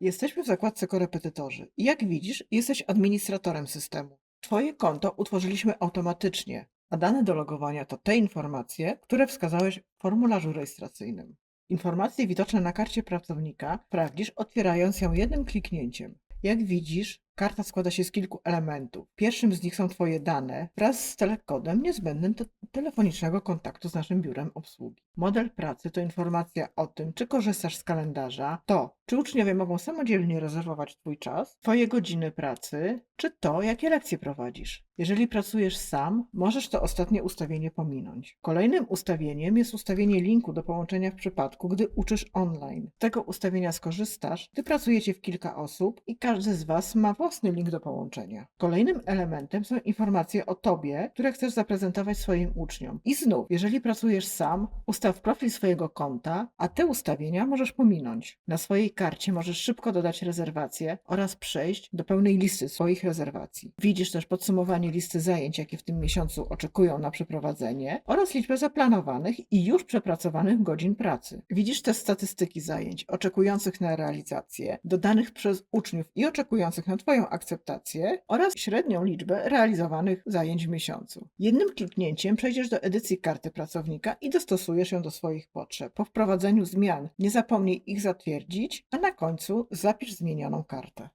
Jesteśmy w zakładce korepetytorzy i jak widzisz, jesteś administratorem systemu. Twoje konto utworzyliśmy automatycznie, a dane do logowania to te informacje, które wskazałeś w formularzu rejestracyjnym. Informacje widoczne na karcie pracownika sprawdzisz otwierając ją jednym kliknięciem. Jak widzisz, karta składa się z kilku elementów. Pierwszym z nich są Twoje dane wraz z telekodem niezbędnym do telefonicznego kontaktu z naszym biurem obsługi. Model pracy to informacja o tym, czy korzystasz z kalendarza, to, czy uczniowie mogą samodzielnie rezerwować Twój czas, Twoje godziny pracy, czy to, jakie lekcje prowadzisz. Jeżeli pracujesz sam, możesz to ostatnie ustawienie pominąć. Kolejnym ustawieniem jest ustawienie linku do połączenia w przypadku, gdy uczysz online. Z tego ustawienia skorzystasz, gdy pracujecie w kilka osób i każdy z Was ma własny link do połączenia. Kolejnym elementem są informacje o Tobie, które chcesz zaprezentować swoim uczniom. I znów, jeżeli pracujesz sam, ustaw profil swojego konta, a te ustawienia możesz pominąć. Na swojej karcie możesz szybko dodać rezerwacje oraz przejść do pełnej listy swoich rezerwacji. Widzisz też podsumowanie listy zajęć, jakie w tym miesiącu oczekują na przeprowadzenie oraz liczbę zaplanowanych i już przepracowanych godzin pracy. Widzisz też statystyki zajęć oczekujących na realizację, dodanych przez uczniów i oczekujących na Twoją akceptację oraz średnią liczbę realizowanych zajęć w miesiącu. Jednym kliknięciem przejdziesz do edycji karty pracownika i dostosujesz ją do swoich potrzeb. Po wprowadzeniu zmian nie zapomnij ich zatwierdzić, a na końcu zapisz zmienioną kartę.